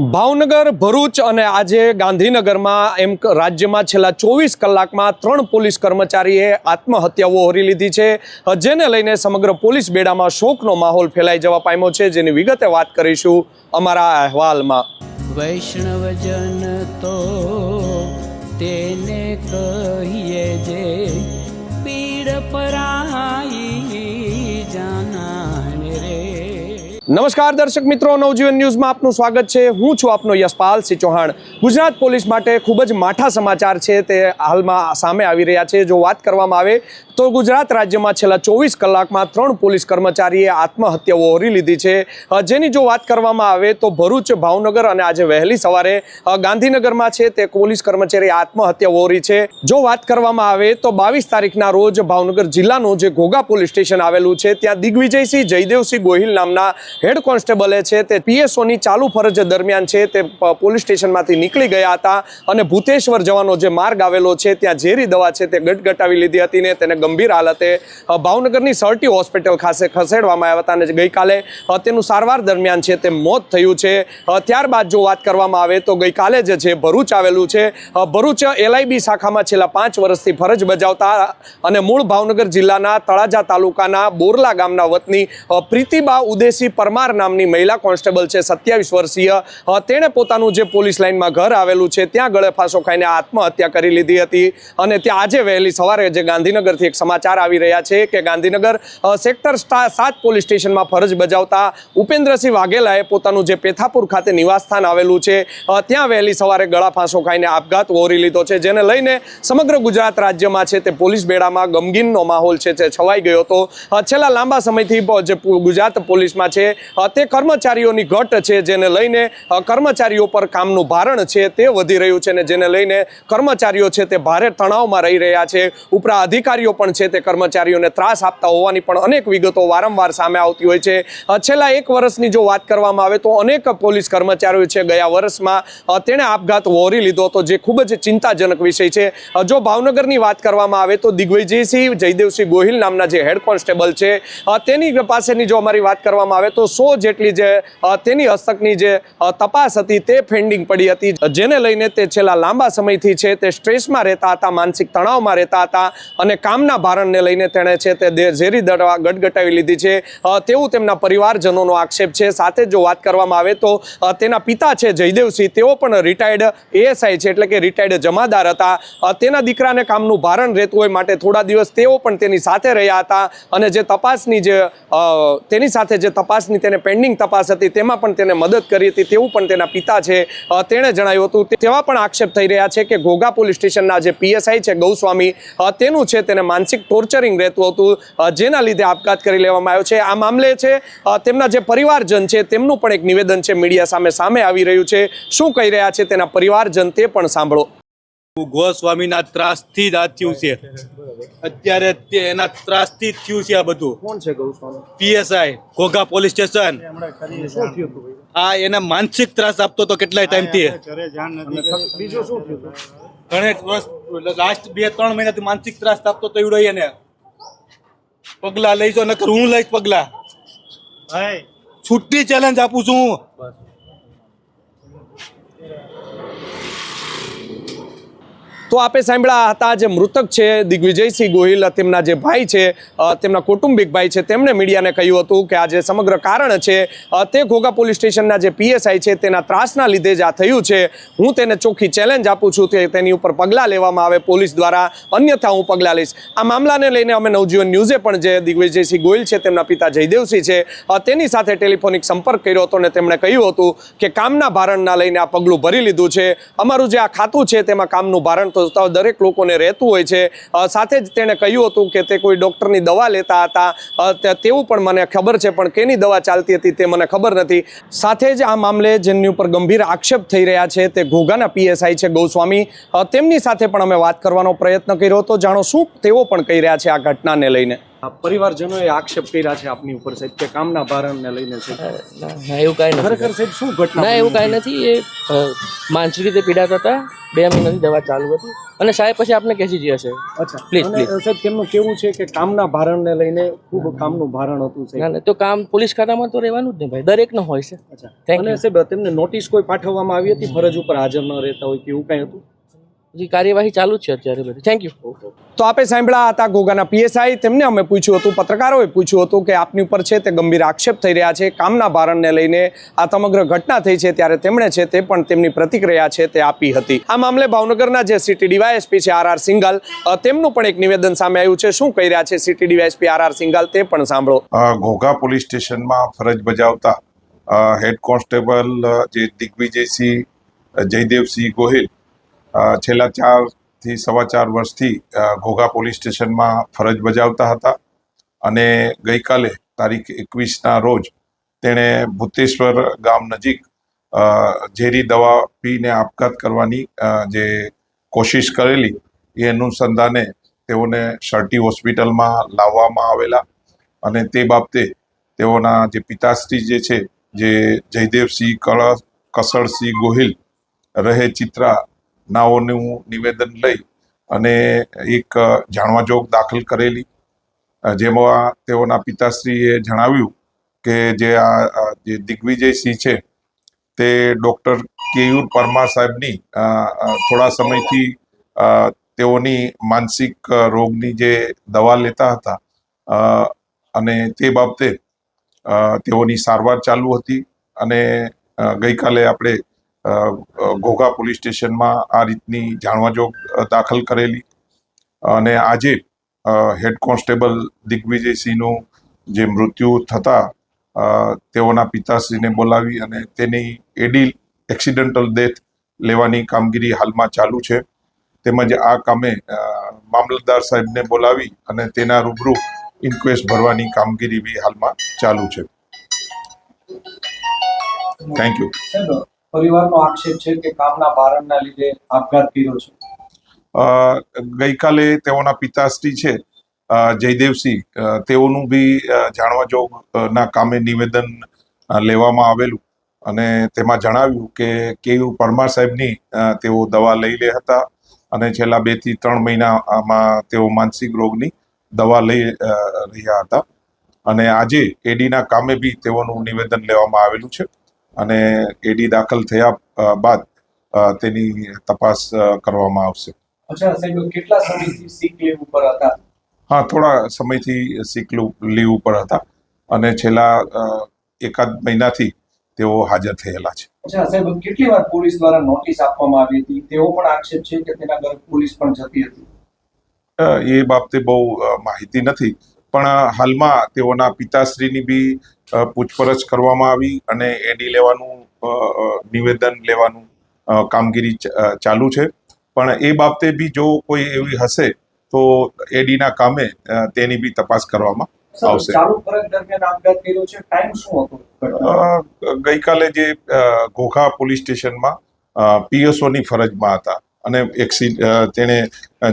ભાવનગર, ભરૂચ અને આજે ગાંધીનગરમાં એમ રાજ્યમાં છેલ્લા ચોવીસ કલાકમાં ત્રણ પોલીસ કર્મચારીએ આત્મહત્યાઓ ઓરી લીધી છે. જેને લઈને સમગ્ર પોલીસ બેડામાં શોકનો માહોલ ફેલાઈ જવા પામ્યો છે. જેની વિગતે વાત કરીશું અમારા અહેવાલમાં. વૈષ્ણવજન તો તેને કહીએ જે પીડ પરાઈ નમસ્કાર દર્શક મિત્રો, નવજીવન ન્યૂઝમાં આપનું સ્વાગત છે. હું છું આપનો યશપાલ સિંહ ચૌહાણ. ગુજરાત પોલીસ માટે ખૂબ જ માઠા સમાચાર છે તે હાલમાં સામે આવી રહ્યા છે. જો વાત કરવામાં આવે તો ગુજરાત રાજ્યમાં છેલ્લા ચોવીસ કલાકમાં ત્રણ પોલીસ કર્મચારીએ આત્મહત્યાઓ ઓરી લીધી છે. જેની જો વાત કરવામાં આવે તો ભરૂચ, ભાવનગર અને આજે વહેલી સવારે ગાંધીનગરમાં છે તે પોલીસ કર્મચારી આત્મહત્યા ઓરી છે. જો વાત કરવામાં આવે તો બાવીસ તારીખના રોજ ભાવનગર જિલ્લાનું જે ઘોઘા પોલીસ સ્ટેશન આવેલું છે, ત્યાં દિગ્વિજયસિંહ જયદેવસિંહ ગોહિલ નામના હેડ કોન્સ્ટેબલે છે તે પીએસઓની ચાલુ ફરજ દરમિયાન છે તે પોલીસ સ્ટેશનમાંથી નીકળી ગયા હતા અને ભૂતેશ્વર જવાનો જે માર્ગ આવેલો છે, ત્યાં ઝેરી દવા છે તે ગટગટાવી લીધી હતી ને તેને ગંભીર હાલતે ભાવનગરની સર્ટી હોસ્પિટલ ખાતે ખસેડવામાં આવ્યા હતા અને ગઈકાલે તેનું સારવાર દરમિયાન છે તે મોત થયું છે. ત્યારબાદ જો વાત કરવામાં આવે તો ગઈકાલે જે છે ભરૂચ આવેલું છે. ભરૂચ એલઆઈબી શાખામાં છેલ્લા પાંચ વર્ષથી ફરજ બજાવતા અને મૂળ ભાવનગર જિલ્લાના તળાજા તાલુકાના બોરલા ગામના વતની પ્રીતિબા ઉદેશી પરમાર નામની મહિલા કોન્સ્ટેબલ છે, સત્યાવીસ વર્ષીય. તેણે પોતાનું જે પોલીસ લાઇનમાં ઘર આવેલું છે, ત્યાં ગળે ફાંસો ખાઈને આત્મહત્યા કરી લીધી હતી અને ત્યાં આજે વહેલી સવારે જે ગાંધીનગરથી એક સમાચાર આવી રહ્યા છે કે ગાંધીનગર સેક્ટર સાત પોલીસ સ્ટેશનમાં ફરજ બજાવતા ઉપેન્દ્રસિંહ વાઘેલાએ પોતાનું જે પેથાપુર ખાતે નિવાસસ્થાન આવેલું છે ત્યાં વહેલી સવારે ગળા ફાંસો ખાઈને આપઘાત વહોરી લીધો છે, જેને લઈને સમગ્ર ગુજરાત રાજ્યમાં છે તે પોલીસ બેડામાં ગમગીનનો માહોલ છે તે છવાઈ ગયો હતો. છેલ્લા લાંબા સમયથી જે ગુજરાત પોલીસમાં છે તે કર્મચારીઓની ઘટ છે, જેને લઈને કર્મચારીઓ પર કામનું ભારણ છે તે વધી રહ્યું છે ને જેને લઈને કર્મચારીઓ છે તે ભારે તણાવમાં રહી રહ્યા છે. ઉપરા અધિકારીઓ પણ છે તે કર્મચારીઓને ત્રાસ આપતા હોવાની પણ અનેક વિગતો વારંવાર સામે આવતી હોય છે. છેલ્લા એક વર્ષની જો વાત કરવામાં આવે તો અનેક પોલીસ કર્મચારીઓ છે ગયા વર્ષમાં તેણે આપઘાત વહોરી લીધો હતો, જે ખૂબ જ ચિંતાજનક વિષય છે. જો ભાવનગરની વાત કરવામાં આવે તો દિગ્વિજયસિંહ, જયદેવસિંહ ગોહિલ નામના જે હેડ કોન્સ્ટેબલ છે તેની પાસેની જો અમારી વાત કરવામાં આવે તો સો જેટલી જે તેની હસ્તકની જે તપાસ હતી તે ફેન્ડિંગ પડી હતી. જેને લઈને તે છેલ્લા લાંબા સમયથી છે તે સ્ટ્રેસમાં રહેતા હતા, માનસિક તણાવમાં રહેતા હતા અને કામના ભારણને લઈને તેણે છે તે ઝેરી દવા ગટગટાવી લીધી છે. તેવું તેમના પરિવારજનોનો આક્ષેપ છે. સાથે જો વાત કરવામાં આવે તો તેના પિતા છે જયદેવસિંહ, તેઓ પણ રિટાયર્ડ એએસઆઈ છે એટલે કે રિટાયર્ડ જમાદાર હતા. તેના દીકરાને કામનું ભારણ રહેતું હોય માટે થોડા દિવસ તેઓ પણ તેની સાથે રહ્યા હતા અને જે તપાસની જે તેની સાથે જે તપાસની તેને પેન્ડિંગ તપાસ હતી તેમાં પણ તેને મદદ કરી હતી. તેવું પણ તેના પિતા છે. તેણે જણાવ્યું હતું. તેવા પણ આક્ષેપ થઈ રહ્યા છે કે ઘોઘા પોલીસ સ્ટેશનના જે પીએસઆઈ છે ગૌસ્વામી તેનું છે તેને માનસિક ટોર્ચરિંગ રહેતું હતું જેના લીધે આપઘાત કરી લેવામાં આવ્યો છે. આ મામલે છે તેમના જે પરિવારજન છે તેમનું પણ એક નિવેદન છે મીડિયા સામે સામે આવી રહ્યું છે. શું કહી રહ્યા છે તેના પરિવારજન તે પણ સાંભળો. ગોસ્વામીના ત્રાસથી જ આ થયું છે. અત્યારે તે એના ત્રાસથી જ થયું છે આ બધું. કોણ છે Goswami? PSI Ghogha police station. આ એને માનસિક ત્રાસ આપતો તો કેટલાય ટાઈમથી. બીજું શું થયું ઘણે વર્ષ લાસ્ટ બે ત્રણ મહિનાથી માનસિક ત્રાસ આપતો તો એવડો એને પગલા લઈ જો નકર હું લઈશ પગલા. છૂટી ચેલેન્જ આપું છું. હું તો આપે સાંભળ્યા હતા જે મૃતક છે, દિગ્વિજયસિંહ ગોહિલ, તેમના જે ભાઈ છે તેમના કૌટુંબિક ભાઈ છે, તેમણે મીડિયાને કહ્યું હતું કે આ જે સમગ્ર કારણ છે તે ઘોઘા પોલીસ સ્ટેશનના જે પીએસઆઈ છે, તેના ત્રાસના લીધે જ આ થયું છે. હું તેને ચોખ્ખી ચેલેન્જ આપું છું કે તેની ઉપર પગલાં લેવામાં આવે પોલીસ દ્વારા. અન્યથા હું પગલાં લઈશ. આ મામલાને લઈને અમે નવજીવન ન્યૂઝે પણ જે દિગ્વિજયસિંહ ગોહિલ છે, તેમના પિતા જયદેવસિંહ છે તેની સાથે ટેલિફોનિક સંપર્ક કર્યો હતો અને તેમણે કહ્યું હતું કે કામના ભારણના લઈને આ પગલું ભરી લીધું છે. અમારું જે આ ખાતું છે, તેમાં કામનું ભારણ તો તો દરેક લોકોને રહેતું હોય છે. સાથે જ તેણે કહ્યું હતું કે તે કોઈ ડૉક્ટરની દવા લેતા હતા. તેવું પણ મને ખબર છે, પણ કેની દવા ચાલતી હતી તે મને ખબર નથી. સાથે જ આ મામલે જેમની ઉપર ગંભીર આક્ષેપ થઈ રહ્યા છે તે ઘોઘાના પીએસઆઈ છે ગૌસ્વામી. તેમની સાથે પણ અમે વાત કરવાનો પ્રયત્ન કર્યો હતો. જાણો શું તેઓ પણ કહી રહ્યા છે આ ઘટનાને લઈને. પરિવારજનોએ આક્ષેપ કર્યા છે આપની ઉપર સાહેબ કે કામના ભારણને લઈને છે. ના એવું કાંઈ ખરેખર સાહેબ શું ઘટના ના એવું કાંઈ નથી એ માનસિક રીતે પીડાતા હતા બે મહિનાથી દવા ચાલુ હતી. અને સાહેબ પછી આપને કેસી જ હશે અચ્છા. પ્લીઝ પ્લીઝ સાહેબ તેમનું કેવું છે કે કામના ભારણને લઈને ખૂબ કામનું ભારણ હતું છે સાહેબ? ના તો કામ પોલીસ ખાતામાં તો રહેવાનું જ ને ભાઈ. દરેકનો હોય છે અચ્છા. અને સાહેબ તેમને નોટિસ કોઈ પાઠવવામાં આવી હતી? ફરજ ઉપર હાજર ન રહેતા હોય કે એવું કાંઈ હતું? હજી કાર્યવાહી ચાલુ જ છે અત્યારે બધી. થેન્ક યુ તો આપે સાંભળ્યા હતા ગોગાના પીએસઆઈ. તેમને અમે પૂછ્યું હતું પત્રકારોએ પૂછ્યું હતું કે આપની ઉપર છે તે ગંભીર આક્ષેપ થઈ રહ્યા છે કામના ભારણને લઈને આ સમગ્ર ઘટના થઈ છે ત્યારે તેમણે છે તે પણ તેમની પ્રતિક્રિયા છે તે આપી હતી. આ મામલે ભાવનગરના જે સિટી ડીવાયએસપી છે આર આર સિંઘલ તેમનું પણ એક નિવેદન સામે આવ્યું છે. શું કહી રહ્યા છે city DYSP R R Singhal તે પણ સાંભળો. ઘોઘા પોલીસ સ્ટેશનમાં ફરજ બજાવતા હેડ કોન્સ્ટેબલ જે દિગ્વિજયસિંહ જયદેવસિંહ ગોહિલ છેલ્લા ચારથી સવા ચાર વર્ષથી ઘોઘા પોલીસ સ્ટેશનમાં ફરજ બજાવતા હતા અને ગઈકાલે તારીખ એકવીસના રોજ તેણે ભૂતેશ્વર ગામ નજીક ઝેરી દવા પીને આપઘાત કરવાની જે કોશિશ કરેલી એ અનુસંધાને તેઓને શર્ટી હોસ્પિટલમાં લાવવામાં આવેલા અને તે બાબતે તેઓના જે પિતાશ્રી જે છે, જે જયદેવસિંહ કળ, કસળસિંહ ગોહિલ, રહે ચિત્રા નાઓનું નિવેદન લઈ અને એક જાણવાજોગ જાણવા જોગ દાખલ કરેલી. જેમાં તેઓના પિતાશ્રીએ જણાવ્યું કે જે આ જે દિગ્વિજયસિંહ છે, તે ડૉક્ટર કેયુર પરમાર સાહેબની થોડા સમયથી તેઓની માનસિક રોગની જે દવા લેતા હતા અને તે બાબતે તેઓની સારવાર ચાલુ હતી અને ગઈકાલે આપણે ઘોઘા પોલીસ સ્ટેશનમાં આ રીતની જાણવાજોગ દાખલ કરેલી. અને આજે હેડ કોન્સ્ટેબલ દિગ્વિજયસિંહનું જે મૃત્યુ થતા તેઓના પિતાશ્રીને બોલાવી અને તેની એડી એક્સિડન્ટલ ડેથ લેવાની કામગીરી હાલમાં ચાલુ છે. તેમજ આ કામે મામલતદાર સાહેબને બોલાવી અને તેના રૂબરૂ ઇન્ક્વેસ્ટ ભરવાની કામગીરી બી હાલમાં ચાલુ છે. થેન્ક યુ પરિવારનો આક્ષેપ છે કે કામના ભારણના લીધે આપઘાત કર્યો છે? ગઈકાલે તેઓના પિતાશ્રી છે જયદેવસિંહ. તેઓનું બી જાણવા જોગ ના કામે નિવેદન લેવામાં આવેલું. અને તેમાં જણાવ્યું કે કેયુ પરમાર સાહેબની તેઓ દવા લઈ લે હતા અને છેલ્લા બેથી ત્રણ મહિનામાં તેઓ માનસિક રોગની દવા લઈ રહ્યા હતા. અને આજે એડીના કામે બી તેઓનું નિવેદન લેવામાં આવેલું છે. અને એડી દાખલ થયા બાદ તેની તપાસ કરવામાં આવશે. કેટલા સમયથી સિક લીવ ઉપર હતા? હા થોડા સમયથી સિક લીવ ઉપર હતા. અને છેલ્લા એકાદ મહિનાથી તેઓ હાજર થયેલા છે. સાહેબ કેટલી વાર પોલીસ દ્વારા નોટિસ આપવામાં આવી હતી? તેવો પણ આક્ષેપ છે કે તેના ઘર પોલીસ પણ જતી હતી. એ બાબતે બહુ માહિતી નથી. પણ હાલમાં તેઓના પિતાશ્રીની બી પૂછપરછ કરવામાં આવી અને એડી લેવાનું નિવેદન લેવાનું કામગીરી ચાલુ છે. પણ એ બાબતે બી જો કોઈ એવી હશે તો એડીના કામે તેની બી તપાસ કરવામાં આવશે. ગઈકાલે જે ઘોઘા પોલીસ સ્ટેશનમાં પીએસઓની ફરજમાં હતા અને એક્સિડ તેણે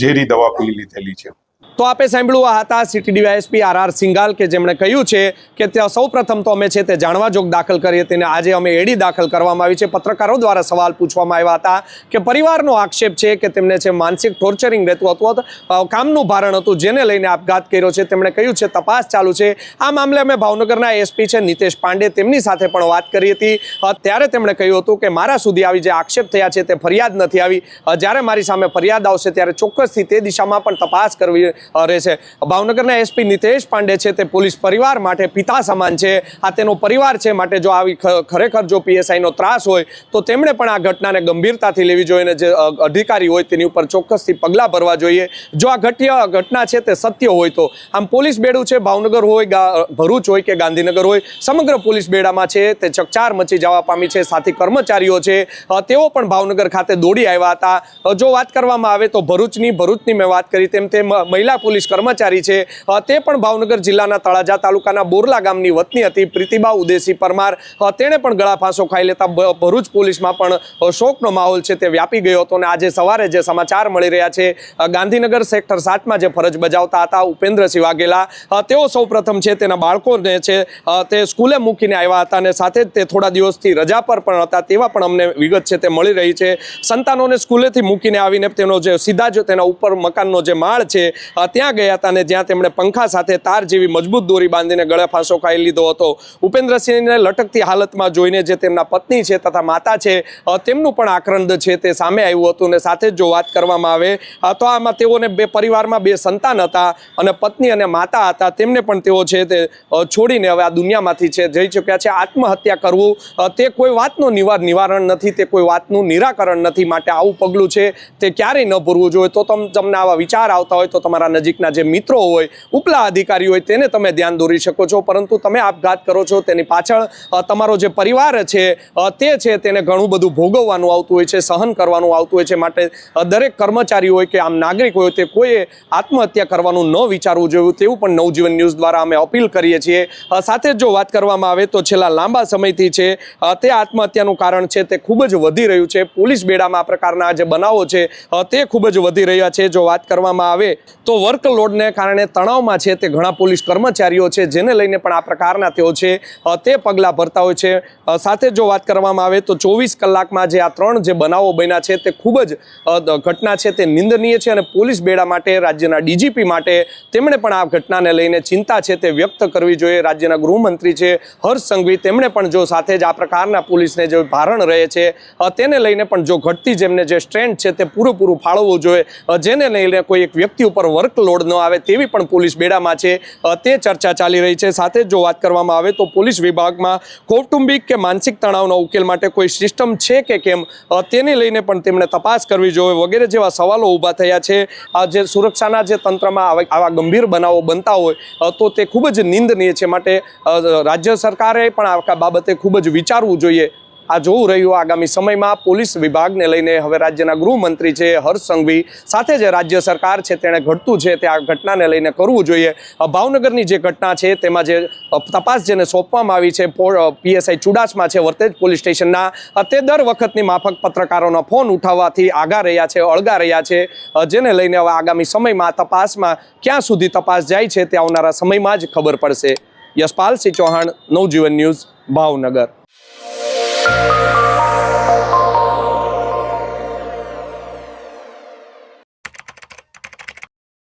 ઝેરી દવા પી લીધેલી છે. તો આપે સાંભળ્યું આ હતા city DYSP R R Singhal કે જેમણે કહ્યું છે કે ત્યાં સૌ પ્રથમ તો અમે છે તે જાણવા જોગ દાખલ કરીએ તેને આજે અમે એડી દાખલ કરવામાં આવી છે. પત્રકારો દ્વારા સવાલ પૂછવામાં આવ્યા હતા કે પરિવારનો આક્ષેપ છે કે તેમને છે માનસિક ટોર્ચરિંગ રહેતું હતું કામનું ભારણ હતું જેને લઈને આપઘાત કર્યો છે. તેમણે કહ્યું છે તપાસ ચાલુ છે. આ મામલે અમે ભાવનગરના એસપી છે નિતેશ પાંડે તેમની સાથે પણ વાત કરી હતી. ત્યારે તેમણે કહ્યું હતું કે મારા સુધી આવી જે આક્ષેપ થયા છે તે ફરિયાદ નથી આવી. જ્યારે મારી સામે ફરિયાદ આવશે ત્યારે ચોક્કસથી તે દિશામાં પણ તપાસ કરવી રહેશે ભાવનગરના એસપી નિતેશ પાંડે છે તે પોલીસ પરિવાર માટે પિતા સમાન છે. આ તેનો પરિવાર છે માટે જો આવી ખરેખર જો પીએસઆઈનો ત્રાસ હોય, તો તેમણે પણ આ ઘટનાને ગંભીરતાથી લેવી જોઈએ અને જે અધિકારી હોય તેની ઉપર ચોક્કસથી પગલાં ભરવા જોઈએ. જો આ ઘટ્ય ઘટના છે તે સત્ય હોય તો. આમ પોલીસ બેડું છે, ભાવનગર હોય ભરૂચ હોય કે ગાંધીનગર હોય, સમગ્ર પોલીસ બેડામાં છે. તે ચકચાર મચી જવા પામી છે, સાથી કર્મચારીઓ છે. તેઓ પણ ભાવનગર ખાતે દોડી આવ્યા હતા. જો વાત કરવામાં આવે તો ભરૂચની ભરૂચની મેં વાત કરી તેમ તે મહિલા મહિલા પોલીસ કર્મચારી છે. તે પણ ભાવનગર જિલ્લાના તળાજા તાલુકાના બોરલા ગામની વતની હતી. પ્રીતિબા ઉદેસી પરમાર તેણે પણ ગળા ખાઈ લેતા ભરૂચ પોલીસમાં પણ શોકનો માહોલ છે તે વ્યાપી ગયો હતો અને આજે સવારે જે સમાચાર મળી રહ્યા છે ગાંધીનગર સેક્ટર સાતમાં જે ફરજ બજાવતા હતા ઉપેન્દ્રસિંહ વાઘેલા તેઓ સૌપ્રથમ છે તેના બાળકોને છે તે સ્કૂલે મૂકીને આવ્યા હતા અને સાથે જ તે થોડા દિવસથી રજા પર પણ હતા તેવા પણ અમને વિગત છે તે મળી રહી છે. સંતાનોને સ્કૂલેથી મૂકીને આવીને તેનો જે સીધા જ તેના ઉપર મકાનનો જે માળ છે ત્યાં ગયા હતા અને જ્યાં તેમણે પંખા સાથે તાર જેવી મજબૂત દોરી બાંધીને ગળે ફાંસો ખાઈ લીધો હતો. ઉપેન્દ્રસિંહને લટકતી હાલતમાં જોઈને જે તેમના પત્ની છે તથા માતા છે તેમનું પણ આક્રંદ છે તે સામે આવ્યું હતું અને સાથે જ જો વાત કરવામાં આવે તો આમાં તેઓને બે પરિવારમાં બે સંતાન હતા અને પત્ની અને માતા હતા. તેમને પણ તેઓ છે તે છોડીને હવે આ દુનિયામાંથી છે, જઈ ચૂક્યા છે. આત્મહત્યા કરવું તે કોઈ વાતનું નિવાર, નિવારણ નથી, તે કોઈ વાતનું નિરાકરણ નથી માટે આવું પગલું છે તે ક્યારેય ન ભરવું જોઈએ. તો તમ, તમને આવા વિચાર આવતા હોય તો તમારા નજીકના જે મિત્રો હોય, ઉપલા અધિકારી હોય, તેને તમે ધ્યાન દોરી શકો છો. પરંતુ તમે આપઘાત કરો છો, તેની પાછળ તમારો જે પરિવાર છે તે છે, તેને ઘણું બધું ભોગવવાનું આવતું હોય છે, સહન કરવાનું આવતું હોય છે. માટે દરેક કર્મચારી હોય કે આમ નાગરિક હોય, તે કોઈએ આત્મહત્યા કરવાનું ન વિચારવું જોઈએ, તેવું પણ નવજીવન ન્યૂઝ દ્વારા અમે અપીલ કરીએ છીએ. સાથે જો વાત કરવામાં આવે તો છેલ્લા લાંબા સમયથી છે તે આત્મહત્યાનું કારણ છે, તે ખૂબ જ વધી રહ્યું છે. પોલીસ બેડામાં આ પ્રકારના જે બનાવો છે તે ખૂબ જ વધી રહ્યા છે. જો વાત કરવામાં આવે તો વર્કલોડને કારણે તણાવમાં છે તે ઘણા પોલીસ કર્મચારીઓ છે, જેને લઈને પણ આ પ્રકારના તેઓ છે તે પગલાં ભરતા હોય છે. સાથે જો વાત કરવામાં આવે તો ચોવીસ કલાકમાં જે આ ત્રણ જે બનાવો બન્યા છે તે ખૂબ જ ઘટના છે તે નિંદનીય છે અને પોલીસ બેડા માટે, રાજ્યના ડીજીપી માટે તેમણે પણ આ ઘટનાને લઈને ચિંતા છે તે વ્યક્ત કરવી જોઈએ. રાજ્યના ગૃહમંત્રી છે હર્ષ સંઘવી તેમણે પણ જો સાથે જ આ પ્રકારના પોલીસને જે ભારણ રહે છે તેને લઈને પણ જો ઘટતી જેમને જે સ્ટ્રેન્થ છે તે પૂરેપૂરું ફાળવવું જોઈએ જેને લઈને કોઈ એક વ્યક્તિ ઉપર વર્કલોડ ન આવે તેવી પણ પોલીસ બેડામાં છે. તે ચર્ચા ચાલી રહી છે. સાથે જ વાત કરવામાં આવે તો પોલીસ વિભાગમાં કૌટુંબિક કે માનસિક તણાવના ઉકેલ માટે કોઈ સિસ્ટમ છે કે કેમ? તેને લઈને પણ તેમણે તપાસ કરવી જોઈએ વગેરે જેવા સવાલો ઊભા થયા છે. આ જે સુરક્ષાના જે તંત્રમાં આવા ગંભીર બનાવો બનતા હોય તો તે ખૂબ જ નિંદનીય છે. માટે રાજ્ય સરકારે પણ આ બાબતે ખૂબ જ વિચારવું જોઈએ. આ જોવું રહ્યું આગામી સમયમાં પોલીસ વિભાગને લઈને હવે રાજ્યના ગૃહમંત્રી છે હર્ષ સંઘવી સાથે જે રાજ્ય સરકાર છે તેણે ઘટતું છે તે આ ઘટનાને લઈને કરવું જોઈએ. ભાવનગરની જે ઘટના છે તેમાં જે તપાસ જેને સોંપવામાં આવી છે પીએસઆઈ ચુડાસમા છે વર્તેજ પોલીસ સ્ટેશનના તે દર વખતની માફક પત્રકારોનો ફોન ઉઠાવવાથી આગા રહ્યા છે, અળગા રહ્યા છે જેને લઈને હવે આગામી સમયમાં તપાસમાં ક્યાં સુધી તપાસ જાય છે તે આવનારા સમયમાં જ ખબર પડશે. યશપાલસિંહ ચૌહાણ, નવજીવન ન્યૂઝ, ભાવનગર. Música